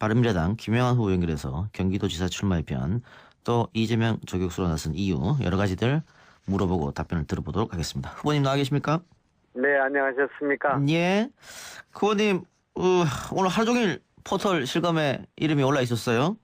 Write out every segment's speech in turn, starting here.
바른미래당 김영환 후보 연결해서 경기도지사 출마에 변또 이재명 저격수로 나선 이유 여러 가지들 물어보고 답변을 들어보도록 하겠습니다. 후보님 나와 계십니까? 네, 안녕하셨습니까? 예. 후보님 어, 오늘 하루 종일 포털 실검에 이름이 올라 있었어요.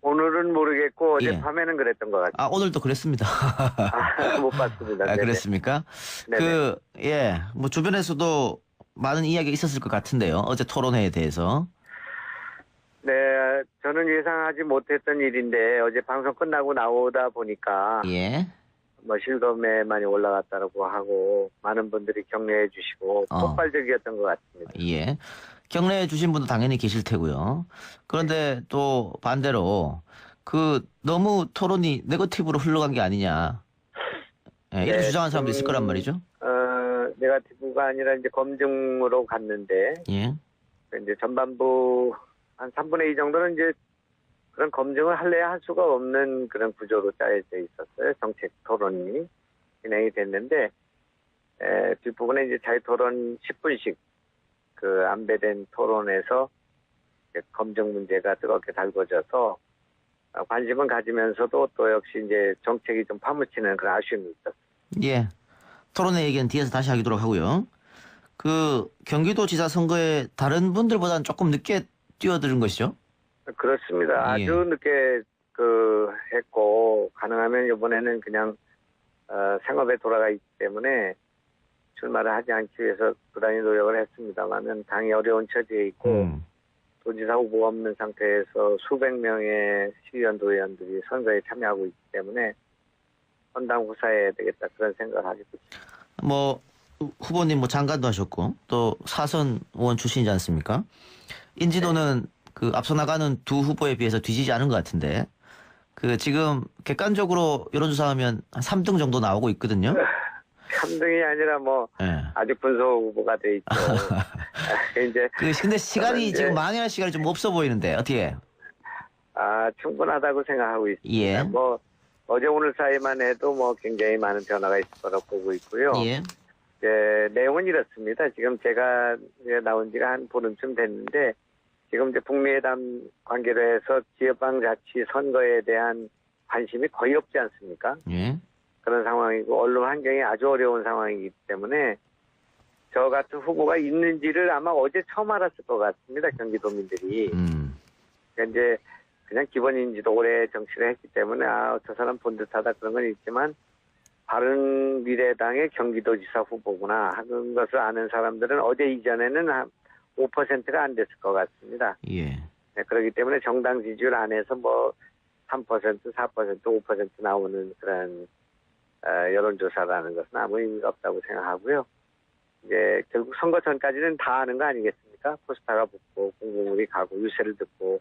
오늘은 모르겠고 예. 어젯밤에는 그랬던 것 같아요. 아 오늘도 그랬습니다. 아, 못 봤습니다. 아. 그랬습니까? 그, 예, 뭐 주변에서도 많은 이야기가 있었을 것 같은데요. 어제 토론회에 대해서. 네, 저는 예상하지 못했던 일인데 어제 방송 끝나고 나오다 보니까 예. 뭐 실검에 많이 올라갔다고 하고 많은 분들이 격려해 주시고 어. 폭발적이었던 것 같습니다. 예. 경례해 주신 분도 당연히 계실 테고요. 그런데 또 반대로 그 너무 토론이 네거티브로 흘러간 게 아니냐. 예, 이렇게 네, 주장하는 사람도 있을 좀- 거란 말이죠. 어, 네가티브가 아니라 이제 검증으로 갔는데 예. 이제 전반부 한 3분의 2 정도는 이제 그런 검증을 할래야 할 수가 없는 그런 구조로 짜여져 있었어요. 정책 토론이 진행이 됐는데 에, 뒷부분에 이제 자유 토론 10분씩 그 안배된 토론에서 검증 문제가 뜨겁게 달궈져서 어, 관심은 가지면서도 또 역시 이제 정책이 좀 파묻히는 그런 아쉬움이 있었어요. 예. 토론회 얘기는 뒤에서 다시 하기도록 하고요. 그 경기도지사 선거에 다른 분들보다는 조금 늦게 뛰어드는 것이죠. 그렇습니다. 예. 아주 늦게 그 했고 가능하면 이번에는 그냥 어, 생업에 돌아가 있기 때문에 출마를 하지 않기 위해서 부단히 노력을 했습니다만은 당이 어려운 처지에 있고 음. 도지사 후보가 없는 상태에서 수백 명의 시의원 도의원들이 선거에 참여하고 있기 때문에 헌당 후사해야 되겠다 그런 생각을 하고 있습니다. 뭐 후보님 뭐 장관도 하셨고 또 사선 의원 출신이지 않습니까? 인지도는 그 앞서 나가는 두 후보에 비해서 뒤지지 않은 것 같은데 그 지금 객관적으로 여론조사하면 한 3등 정도 나오고 있거든요. 3등이 아니라 뭐 예. 아주 분소 후보가 돼 있죠. 아, 이제 그 근데 시간이 이제- 지금 만회할 시간이 좀 없어 보이는데 어떻게? 아, 충분하다고 생각하고 있습니다. 예. 뭐, 어제 오늘 사이만 해도 뭐 굉장히 많은 변화가 있을 거라고 보고 있고요. 예. 이제 내용은 이렇습니다. 지금 제가 나온 지가 한 보름쯤 됐는데, 지금 이제 북미회담 관계로 해서 지역방자치 선거에 대한 관심이 거의 없지 않습니까? 예. 그런 상황이고, 언론 환경이 아주 어려운 상황이기 때문에, 저 같은 후보가 있는지를 아마 어제 처음 알았을 것 같습니다. 경기도민들이. 음. 그러니까 이제 그냥 기본인지도 오래 정치를 했기 때문에 아, 저 사람 본 듯하다 그런 건 있지만 바른 미래당의 경기도지사 후보구나 하는 것을 아는 사람들은 어제 이전에는 한 5%가 안 됐을 것 같습니다. 예. 네, 그렇기 때문에 정당 지지율 안에서 뭐 3%, 4%, 5% 나오는 그런 어, 여론조사라는 것은 아무 의미가 없다고 생각하고요. 이제 결국 선거 전까지는 다 아는 거 아니겠습니까? 포스터가 붙고 공공물이 가고 유세를 듣고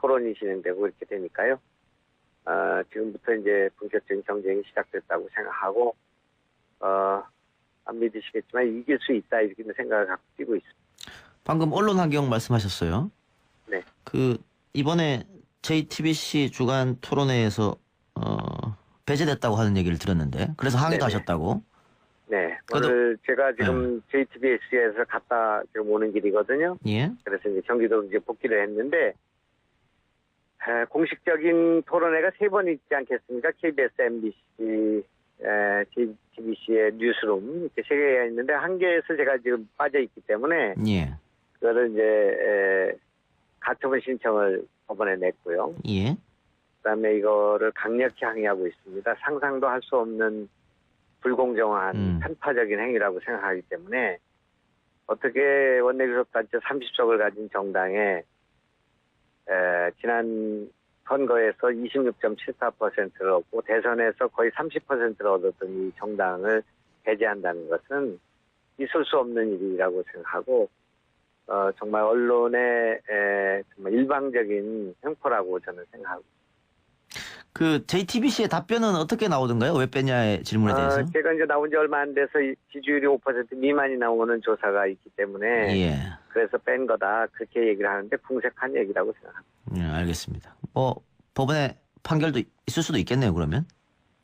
토론이 진행되고 이렇게 되니까요. 어, 지금부터 이제 본격적인 경쟁이 시작됐다고 생각하고 어, 안 믿으시겠지만 이길 수 있다 이렇게 생각을 갖고 뛰고 있습니다. 방금 언론 환경 말씀하셨어요. 네. 그 이번에 JTBC 주간 토론회에서 어, 배제됐다고 하는 얘기를 들었는데 그래서 항의도 네네. 하셨다고. 네, 그래도- 네. 오늘 제가 지금 JTBC에서 갔다 지금 오는 길이거든요. 예. 그래서 이제 경기도 이제 복귀를 했는데 에, 공식적인 토론회가 세 번 있지 않겠습니까? KBS, MBC, 에, JTBC의 뉴스룸 이렇게 세 개가 있는데 한 개에서 제가 지금 빠져 있기 때문에 예. 그거를 이제 에, 가처분 신청을 법원에 냈고요. 예. 그다음에 이거를 강력히 항의하고 있습니다. 상상도 할 수 없는 불공정한 음. 편파적인 행위라고 생각하기 때문에 어떻게 원내교섭 단체 30석을 가진 정당에 에, 지난 선거에서 26.74%를 얻고 대선에서 거의 30%를 얻었던 이 정당을 배제한다는 것은 있을 수 없는 일이라고 생각하고 어, 정말 언론의 에, 정말 일방적인 횡포라고 저는 생각하고 그 JTBC의 답변은 어떻게 나오던가요? 왜 빼냐의 질문에 대해서. 어, 제가 이제 나온 지 얼마 안 돼서 이 지지율이 5% 미만이 나오는 조사가 있기 때문에 예. 그래서 뺀 거다 그렇게 얘기를 하는데 궁색한 얘기라고 생각합니다. 예, 알겠습니다. 뭐 법원의 판결도 있을 수도 있겠네요. 그러면.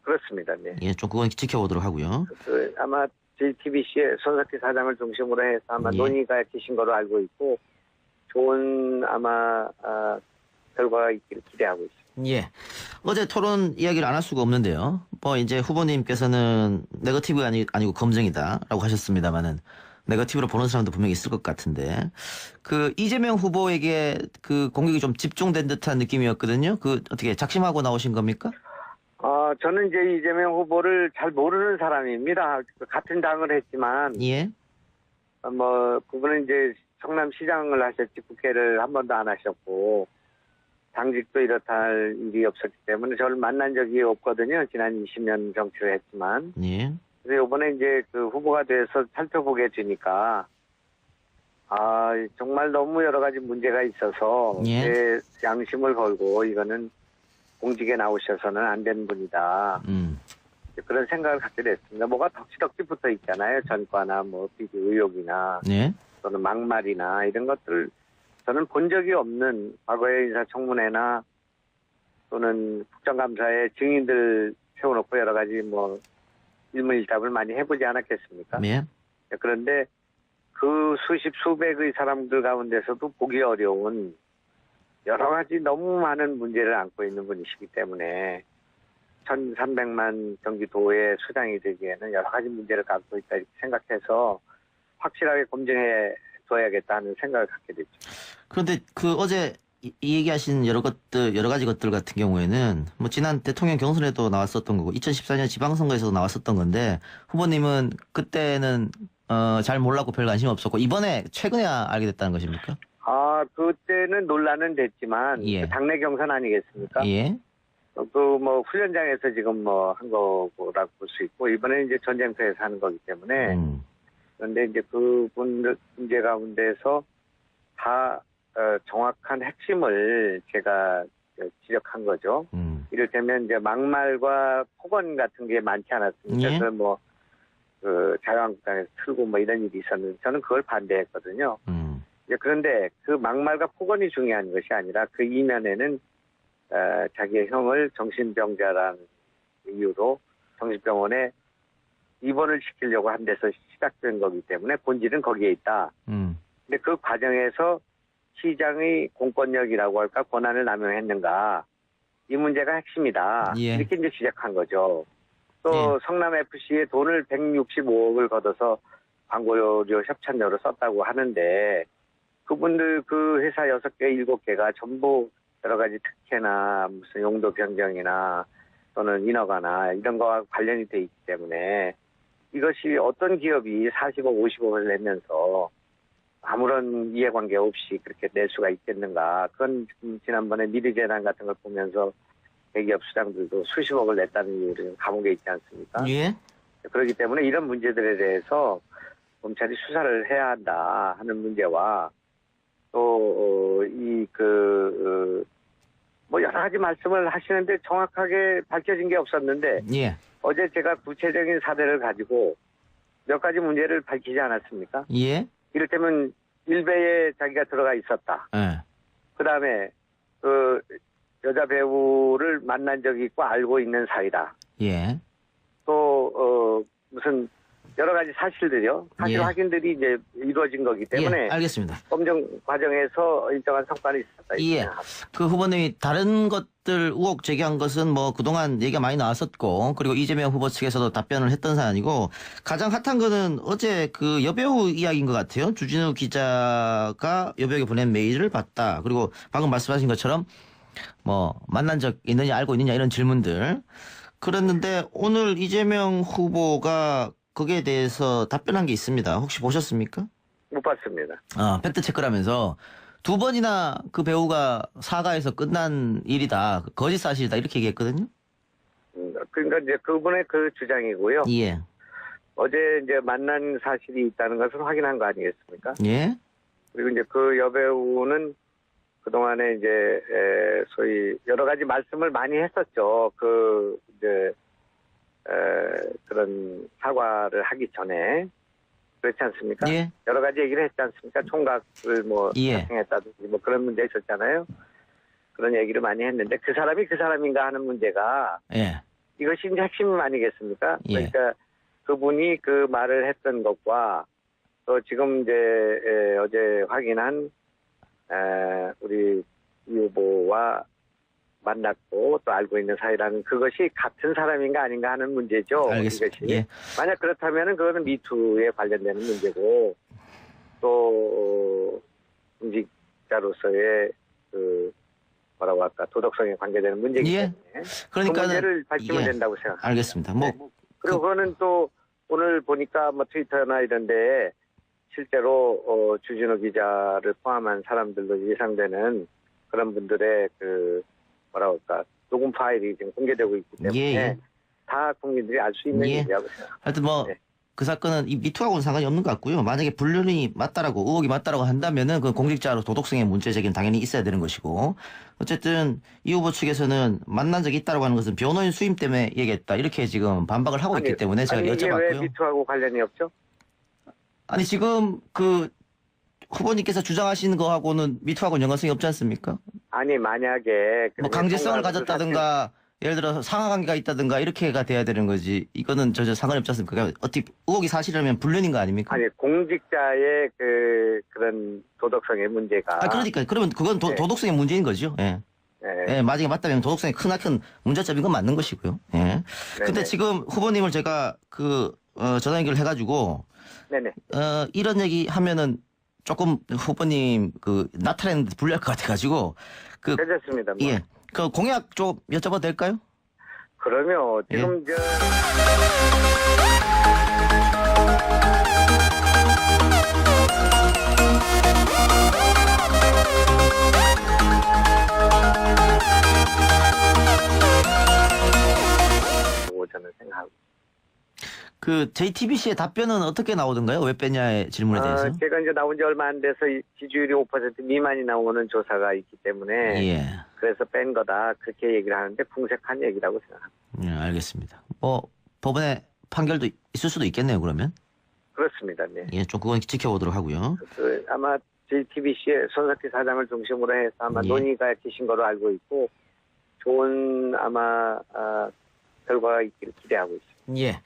그렇습니다. 네. 예, 좀 그건 지켜보도록 하고요. 그 아마 JTBC의 손석희 사장을 중심으로 해서 아마 예. 논의가 계신 거로 알고 있고 좋은 아마 아, 결과가 있기를 기대하고 있습니다. 예. 어제 토론 이야기를 안 할 수가 없는데요. 뭐 이제 후보님께서는 네거티브가 아니, 아니고 검증이다라고 하셨습니다만은 네거티브로 보는 사람도 분명히 있을 것 같은데 그 이재명 후보에게 그 공격이 좀 집중된 듯한 느낌이었거든요. 그 어떻게 작심하고 나오신 겁니까? 어, 저는 이제 이재명 후보를 잘 모르는 사람입니다. 같은 당을 했지만 예. 어, 뭐 그분은 이제 성남시장을 하셨지 국회를 한 번도 안 하셨고 당직도 이렇다 할 일이 없었기 때문에 저를 만난 적이 없거든요. 지난 20년 정치를 했지만 예. 그래서 이번에 이제 그 후보가 돼서 살펴보게 되니까 아 정말 너무 여러 가지 문제가 있어서 예. 제 양심을 걸고 이거는 공직에 나오셔서는 안 되는 분이다. 음. 그런 생각을 갖게 됐습니다. 뭐가 덕지덕지 붙어 있잖아요. 전과나 뭐 비리 의혹이나 예. 또는 막말이나 이런 것들 저는 본 적이 없는 과거의 인사청문회나 또는 국정감사에 증인들 세워놓고 여러 가지 뭐 일문일답을 많이 해보지 않았겠습니까? 예. 그런데 그 수십 수백의 사람들 가운데서도 보기 어려운 여러 가지 너무 많은 문제를 안고 있는 분이시기 때문에 1,300만 경기도의 수장이 되기에는 여러 가지 문제를 갖고 있다 이렇게 생각해서 확실하게 검증해 둬야겠다는 생각을 갖게 됐죠. 그런데 그 어제 이, 이 얘기하신 여러 것들 여러 가지 것들 같은 경우에는 뭐 지난 대통령 경선에도 나왔었던 거고 2014년 지방선거에서도 나왔었던 건데 후보님은 그때는 어, 잘 몰랐고 별 관심 없었고 이번에 최근에 알게 됐다는 것입니까? 아 그때는 논란은 됐지만 예. 그 당내 경선 아니겠습니까? 예. 그뭐 훈련장에서 지금 뭐 한 거라고 볼 수 있고 이번에 이제 전쟁터에서 하는 거기 때문에 음. 그런데 이제 그분들 문제 가운데서 다 어, 정확한 핵심을 제가 그 지적한 거죠. 음. 이를테면 이제 막말과 폭언 같은 게 많지 않았습니까? 예. 그래서 뭐, 그 자유한국당에서 틀고 뭐 이런 일이 있었는데 저는 그걸 반대했거든요. 음. 이제 그런데 그 막말과 폭언이 중요한 것이 아니라 그 이면에는 어, 자기의 형을 정신병자라는 이유로 정신병원에 입원을 시키려고 한 데서 시작된 거기 때문에 본질은 거기에 있다. 음. 근데 그 과정에서 시장의 공권력이라고 할까 권한을 남용했는가 이 문제가 핵심이다. 예. 이렇게 이제 지적한 거죠. 또 예. 성남 FC에 돈을 165억을 걷어서 광고료 협찬료로 썼다고 하는데 그분들 그 회사 여섯 개 일곱 개가 전부 여러 가지 특혜나 무슨 용도 변경이나 또는 인허가나 이런 거와 관련이 돼 있기 때문에 이것이 어떤 기업이 40억, 50억을 내면서 아무런 이해관계 없이 그렇게 낼 수가 있겠는가. 그건 지난번에 미르재난 같은 걸 보면서 대기업 수장들도 수십억을 냈다는 이유로 감옥에 있지 않습니까? 예. 그렇기 때문에 이런 문제들에 대해서 검찰이 수사를 해야 한다 하는 문제와 또, 이, 그, 어, 뭐 여러 가지 말씀을 하시는데 정확하게 밝혀진 게 없었는데 예. 어제 제가 구체적인 사례를 가지고 몇 가지 문제를 밝히지 않았습니까? 예. 이를테면 일베에 자기가 들어가 있었다. 예. 그 다음에 그 여자 배우를 만난 적이 있고 알고 있는 사이다. 예. 또, 어, 무슨 여러 가지 사실들이요. 사실 예. 확인들이 이제 이루어진 거기 때문에 예. 알겠습니다. 검증 과정에서 일정한 성과는 있었다. 예. 그 후보님이 다른 것들 의혹 제기한 것은 뭐 그동안 얘기가 많이 나왔었고 그리고 이재명 후보 측에서도 답변을 했던 사안이고 가장 핫한 거는 어제 그 여배우 이야기인 것 같아요. 주진우 기자가 여배우에게 보낸 메일을 봤다. 그리고 방금 말씀하신 것처럼 뭐 만난 적 있느냐 알고 있느냐 이런 질문들 그랬는데 오늘 이재명 후보가 거기에 대해서 답변한 게 있습니다. 혹시 보셨습니까? 못 봤습니다. 아, 팩트 체크를 하면서 두 번이나 그 배우가 사과해서 끝난 일이다. 거짓 사실이다. 이렇게 얘기했거든요. 음, 그러니까 이제 그분의 그 주장이고요. 예. 어제 이제 만난 사실이 있다는 것은 확인한 거 아니겠습니까? 예. 그리고 이제 그 여배우는 그동안에 이제 에, 소위 여러 가지 말씀을 많이 했었죠. 그 이제 에, 그런 사과를 하기 전에 그렇지 않습니까? 예. 여러 가지 얘기를 했지 않습니까? 총각을 뭐 예. 사칭했다든지 뭐 그런 문제 있었잖아요. 그런 얘기를 많이 했는데 그 사람이 그 사람인가 하는 문제가 예. 이것이 이제 핵심 아니겠습니까? 예. 그러니까 그분이 그 말을 했던 것과 또 지금 이제 에, 어제 확인한 에, 우리 이 후보와 만났고 또 알고 있는 사이라는 그것이 같은 사람인가 아닌가 하는 문제죠. 알겠습니다. 이것이. 예. 만약 그렇다면은 그거는 미투에 관련되는 문제고 또 어, 공직자로서의 그 뭐라고 할까 도덕성에 관계되는 문제이기 예. 때문에 그 그러니까는 문제를 밝히면 예. 된다고 생각합니다. 알겠습니다. 뭐 네. 그리고 그 거는 또 오늘 보니까 뭐 트위터나 이런데 실제로 어, 주진우 기자를 포함한 사람들도 예상되는 그런 분들의 그 뭐라고 할까 녹음 파일이 지금 공개되고 있기 때문에 예, 예. 다 국민들이 알 수 있는 예. 일이라고 생각합니다. 하여튼 뭐 네. 그 사건은 이 미투하고는 상관이 없는 것 같고요. 만약에 불륜이 맞다라고 의혹이 맞다라고 한다면은 그 공직자로 도덕성의 문제 제기는 당연히 있어야 되는 것이고 어쨌든 이 후보 측에서는 만난 적이 있다라고 하는 것은 변호인 수임 때문에 얘기했다 이렇게 지금 반박을 하고 있기 때문에 제가 아니, 이게 왜 여쭤봤고요. 미투하고 관련이 없죠? 아니 지금 그 후보님께서 주장하시는 거하고는 미투하고는 연관성이 없지 않습니까? 아니 만약에 뭐 강제성을 그 가졌다든가 예를 들어서 상하관계가 있다든가 이렇게가 돼야 되는 거지 이거는 전혀 상관이 없지 않습니까? 그러니까 어떻게 의혹이 사실이라면 불륜인 거 아닙니까? 아니 공직자의 그 그런 도덕성의 문제가 아, 그러니까 그러면 그건 도, 네. 도덕성의 문제인 거죠. 예. 예, 예, 만약에 맞다면 도덕성이 크나큰 문제점인 건 맞는 것이고요. 예. 근데 네네. 지금 후보님을 제가 그 어, 전화 연결을 해가지고 네네 어, 이런 얘기 하면은 조금 후보님 그 나타내는데 불리할 것 같아가지고 그 괜찮습니다. 뭐. 예. 그 공약 좀 여쭤봐도 될까요? 그러면 예. 지금 저고 저는 생각하고 그 JTBC의 답변은 어떻게 나오던가요? 왜 빼냐의 질문에 대해서. 어, 제가 이제 나온 지 얼마 안 돼서 이 지지율이 5% 미만이 나오는 조사가 있기 때문에 예. 그래서 뺀 거다 그렇게 얘기를 하는데 궁색한 얘기라고 생각합니다. 예, 알겠습니다. 뭐 법원의 판결도 있을 수도 있겠네요. 그러면 그렇습니다. 네. 예, 좀 그건 지켜보도록 하고요. 그 아마 JTBC의 손석희 사장을 중심으로 해서 아마 예. 논의가 계신 거로 알고 있고 좋은 아마 아, 결과가 있기를 기대하고 있습니다. 예.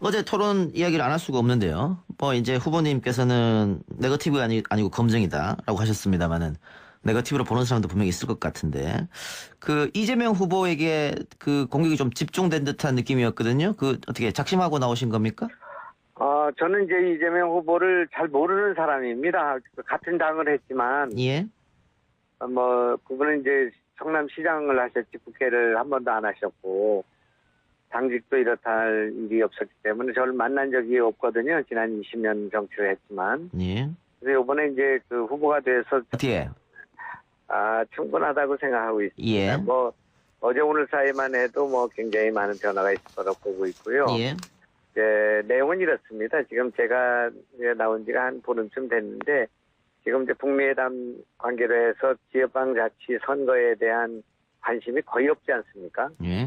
어제 토론 이야기를 안 할 수가 없는데요. 뭐 이제 후보님께서는 네거티브가 아니, 아니고 검증이다라고 하셨습니다만은 네거티브로 보는 사람도 분명히 있을 것 같은데 그 이재명 후보에게 그 공격이 좀 집중된 듯한 느낌이었거든요. 그 어떻게 작심하고 나오신 겁니까? 어, 저는 이제 이재명 후보를 잘 모르는 사람입니다. 같은 당을 했지만 예. 어, 뭐 그분은 이제 성남시장을 하셨지 국회를 한 번도 안 하셨고 당직도 이렇다 할 일이 없었기 때문에 저를 만난 적이 없거든요. 지난 20년 정치를 했지만 예. 그래서 이번에 이제 그 후보가 돼서 어떻게? 아 충분하다고 생각하고 있습니다. 예. 뭐 어제 오늘 사이만 해도 뭐 굉장히 많은 변화가 있을 거라고 보고 있고요. 예. 예, 내용은 이렇습니다. 지금 제가 이제 나온 지가 한 보름쯤 됐는데 지금 이제 북미회담 관계로 해서 지역방 자치 선거에 대한 관심이 거의 없지 않습니까? 예.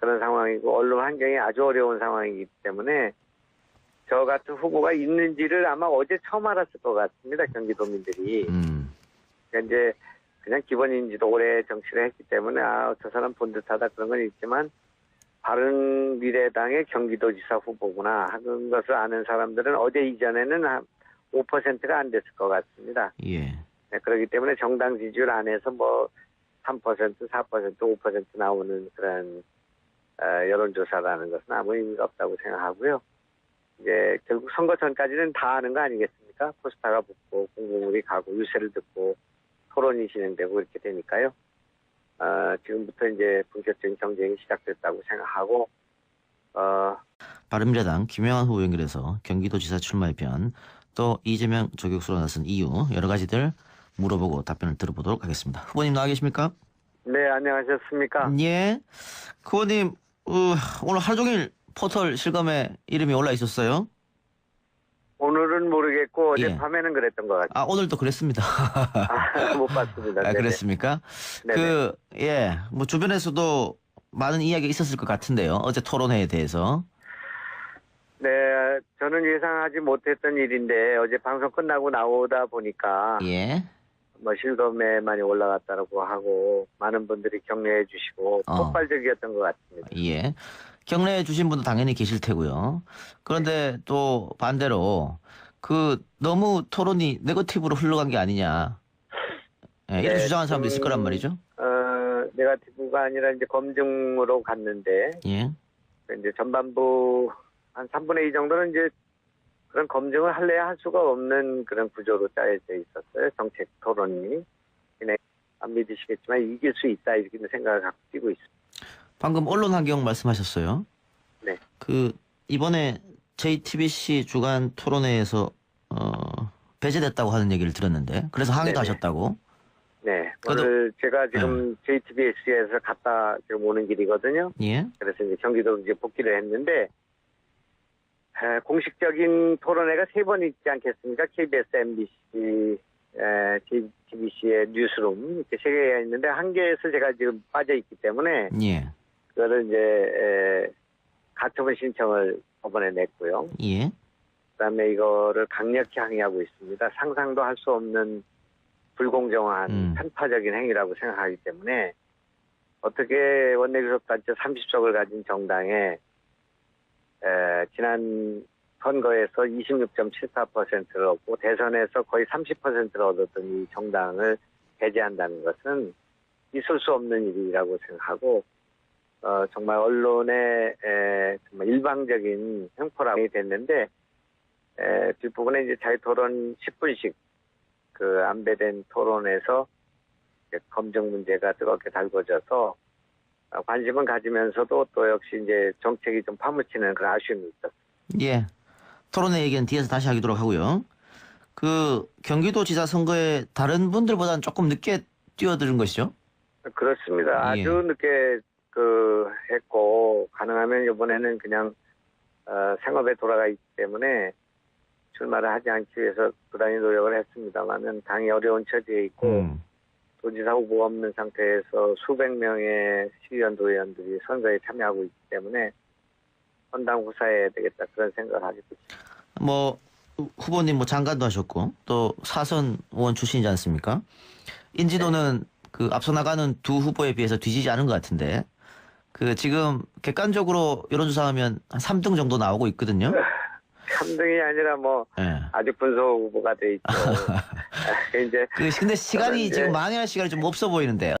그런 상황이고 언론 환경이 아주 어려운 상황이기 때문에 저 같은 후보가 있는지를 아마 어제 처음 알았을 것 같습니다. 경기도민들이. 음. 그러니까 이제 그냥 기본인지도 오래 정치를 했기 때문에 아 저 사람 본 듯하다 그런 건 있지만 바른 미래당의 경기도지사 후보구나 하는 것을 아는 사람들은 어제 이전에는 한 5%가 안 됐을 것 같습니다. 예. 네, 그렇기 때문에 정당 지지율 안에서 뭐 3%, 4%, 5% 나오는 그런 어, 여론조사라는 것은 아무 의미가 없다고 생각하고요. 이제 결국 선거 전까지는 다 아는 거 아니겠습니까? 포스타가 붙고 공공물이 가고 유세를 듣고 토론이 진행되고 이렇게 되니까요. 어, 지금부터 이제 본격적인 경쟁이 시작됐다고 생각하고 어, 바른미래당 김영환 후보 연결해서 경기도지사 출마의 변, 또 이재명 저격수로 나선 이유 여러 가지들 물어보고 답변을 들어보도록 하겠습니다. 후보님 나와 계십니까? 네 안녕하셨습니까? 예. 그 후보님 어, 오늘 하루 종일 포털 실검에 이름이 올라 있었어요. 오늘은 모르겠고 예. 어젯밤에는 그랬던 것 같아요. 아 오늘도 그랬습니다. 아, 못 봤습니다. 아, 네네. 그랬습니까? 네네. 그 예, 뭐 주변에서도 많은 이야기가 있었을 것 같은데요. 어제 토론회에 대해서. 네, 저는 예상하지 못했던 일인데 어제 방송 끝나고 나오다 보니까 예. 뭐 실검에 많이 올라갔다고 하고 많은 분들이 격려해 주시고 어. 폭발적이었던 것 같습니다. 예. 경례해 주신 분도 당연히 계실 테고요. 그런데 또 반대로 그 너무 토론이 네거티브로 흘러간 게 아니냐. 예, 이렇게 네, 주장하는 사람도 있을 좀, 거란 말이죠. 어, 네가티브가 아니라 이제 검증으로 갔는데 예. 이제 전반부 한 3분의 2 정도는 이제 그런 검증을 할래야 할 수가 없는 그런 구조로 짜여져 있었어요. 정책 토론이. 그냥 안 믿으시겠지만 이길 수 있다 이렇게 생각을 갖고 뛰고 있습니다. 방금 언론 환경 말씀하셨어요. 네. 그 이번에 JTBC 주간 토론회에서 어, 배제됐다고 하는 얘기를 들었는데 그래서 항의도 네네. 하셨다고. 네. 그래도- 네. 오늘 제가 지금 JTBC에서 갔다 지금 오는 길이거든요. 예. 그래서 이제 경기도로 이제 복귀를 했는데 에, 공식적인 토론회가 세 번 있지 않겠습니까? KBS, MBC, 에, JTBC의 뉴스룸 이렇게 세 개가 있는데 한 개에서 제가 지금 빠져 있기 때문에 예. 그거를 이제 에, 가처분 신청을 법원에 냈고요. 예. 그다음에 이거를 강력히 항의하고 있습니다. 상상도 할 수 없는 불공정한 음. 편파적인 행위라고 생각하기 때문에 어떻게 원내교섭단체 30석을 가진 정당에 에, 지난 선거에서 26.74%를 얻고 대선에서 거의 30%를 얻었던 이 정당을 배제한다는 것은 있을 수 없는 일이라고 생각하고 어, 정말 언론의 에, 정말 일방적인 횡포라고 됐는데 에, 뒷부분에 이제 자유 토론 10분씩 그 안배된 토론에서 검증 문제가 뜨겁게 달궈져서 어, 관심은 가지면서도 또 역시 이제 정책이 좀 파묻히는 그런 아쉬움이 있었어요. 예. 토론회 얘기는 뒤에서 다시 하기도록 하고요. 그 경기도지사 선거에 다른 분들보다는 조금 늦게 뛰어드는 것이죠. 그렇습니다. 예. 아주 늦게 그 했고 가능하면 이번에는 그냥 어, 생업에 돌아가 있기 때문에 출마를 하지 않기 위해서 부단히 노력을 했습니다만은 당이 어려운 처지에 있고 음. 도지사 후보가 없는 상태에서 수백 명의 시의원 도의원들이 선거에 참여하고 있기 때문에 헌당 후사해야 되겠다 그런 생각을 하게 됐습니다. 뭐 후- 후보님 뭐 장관도 하셨고 또 사선 의원 출신이지 않습니까? 인지도는 그 앞서 나가는 두 후보에 비해서 뒤지지 않은 것 같은데 그 지금 객관적으로 여론조사하면 한 3등 정도 나오고 있거든요. 3등이 아니라 뭐 예. 아주 분소 후보가 돼 있죠. 이제 그 근데 시간이 이제- 지금 만회할 시간이 좀 없어 보이는데요.